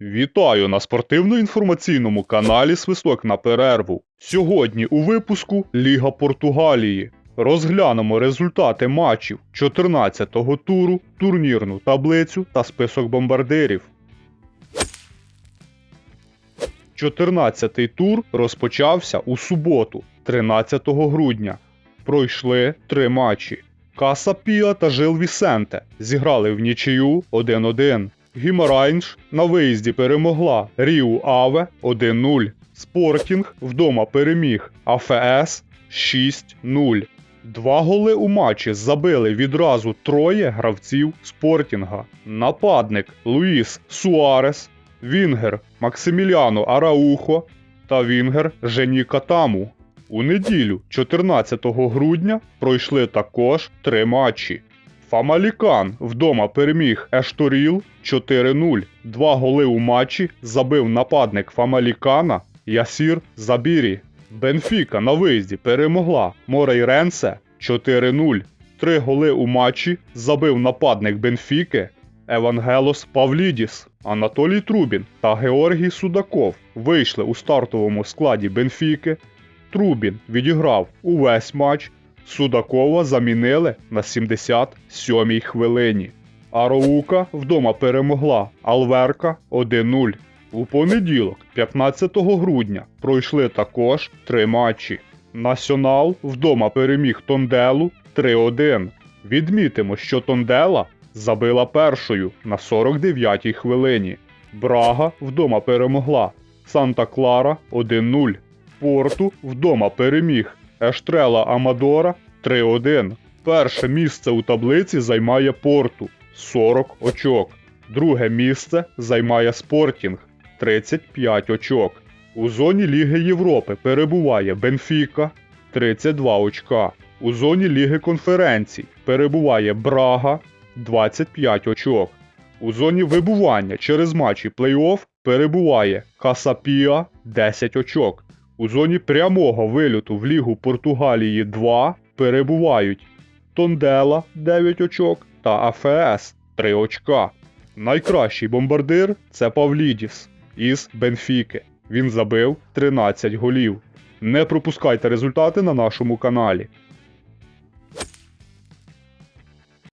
Вітаю на спортивно-інформаційному каналі Свисток на перерву. Сьогодні у випуску Ліга Португалії. Розглянемо результати матчів 14-го туру, турнірну таблицю та список бомбардирів. 14-й тур розпочався у суботу, 13 грудня. Пройшли три матчі. Каса Піа та Жил Вісенте зіграли в нічию 1-1. Гімарайнш на виїзді перемогла Ріу Аве 1-0. Спортінг вдома переміг АФС 6-0. Два голи у матчі забили відразу троє гравців Спортінга. Нападник Луїс Суарес, Вінгер Максиміліано Араухо та Вінгер Жені Катаму. У неділю, 14 грудня, пройшли також три матчі. Фамалікан вдома переміг Ешторіл 4-0. Два голи у матчі забив нападник Фамалікана Ясір Забірі. Бенфіка на виїзді перемогла Морейренсе 4-0. Три голи у матчі забив нападник Бенфіки Евангелос Павлідіс. Анатолій Трубін та Георгій Судаков вийшли у стартовому складі Бенфіки. Трубін відіграв увесь матч. Судакова замінили на 77-й хвилині. Ароука вдома перемогла Алверка 1-0. У понеділок, 15 грудня, пройшли також три матчі. Націонал вдома переміг Тонделу 3-1. Відмітимо, що Тондела забила першою на 49-й хвилині. Брага вдома перемогла Санта Клара 1-0. Порту вдома переміг Ештрела Амадора 3-1. Перше місце у таблиці займає Порту 40 очок. Друге місце займає Спортінг 35 очок. У зоні Ліги Європи перебуває Бенфіка 32 очка. У зоні Ліги конференцій перебуває Брага 25 очок. У зоні вибування через матчі плей-офф перебуває Касапіа 10 очок. У зоні прямого вильоту в Лігу Португалії 2 перебувають Тондела 9 очок та АФС 3 очка. Найкращий бомбардир це Павлідіс із Бенфіки. Він забив 13 голів. Не пропускайте результати на нашому каналі.